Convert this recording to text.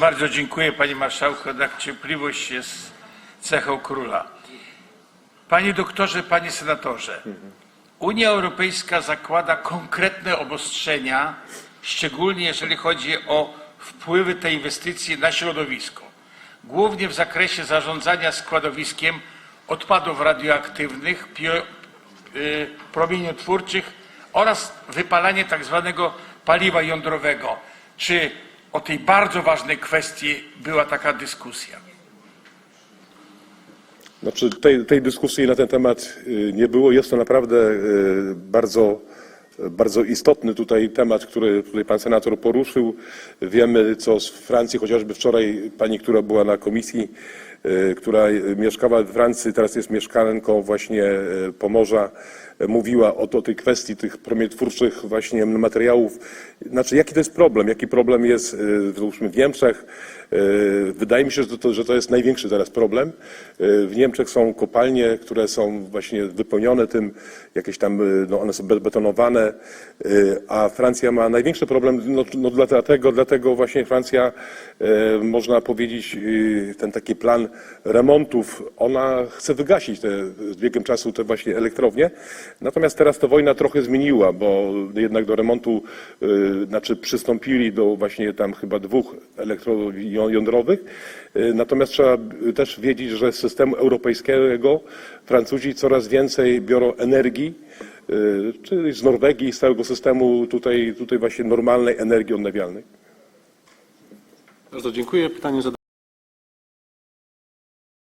Bardzo dziękuję panie marszałku, cierpliwość jest cechą króla. Panie doktorze, panie senatorze, Unia Europejska zakłada konkretne obostrzenia, szczególnie jeżeli chodzi o wpływy tej inwestycji na środowisko. Głównie w zakresie zarządzania składowiskiem odpadów radioaktywnych, y, promieniotwórczych oraz wypalanie tak zwanego paliwa jądrowego. Czy o tej bardzo ważnej kwestii była taka dyskusja? Znaczy tej, tej dyskusji na ten temat y, nie było. Jest to naprawdę y, bardzo, bardzo istotny tutaj temat, który tutaj pan senator poruszył. Wiemy, co z Francji, chociażby wczoraj pani, która była na komisji, y, która mieszkała w Francji, teraz jest mieszkanką właśnie Pomorza, mówiła o, o tej kwestii tych promieniotwórczych właśnie materiałów. Znaczy, jaki to jest problem? Jaki problem jest, załóżmy, w Niemczech? Y, Wydaje mi się, że to, że to jest największy teraz problem. Y, W Niemczech są kopalnie, które są właśnie wypełnione tym, jakieś tam, no one są be- betonowane, a Francja ma największy problem, no, no dlatego, dlatego właśnie Francja, można powiedzieć, ten taki plan remontów, ona chce wygasić te, z biegiem czasu te właśnie elektrownie. Natomiast teraz to wojna trochę zmieniła, bo jednak do remontu, y, znaczy przystąpili do właśnie tam chyba dwóch elektrowni ją- jądrowych. Y, Natomiast trzeba też wiedzieć, że z systemu europejskiego Francuzi coraz więcej biorą energii, y, czyli z Norwegii, z całego systemu tutaj, tutaj właśnie normalnej energii odnawialnej. Bardzo dziękuję. Pytanie zada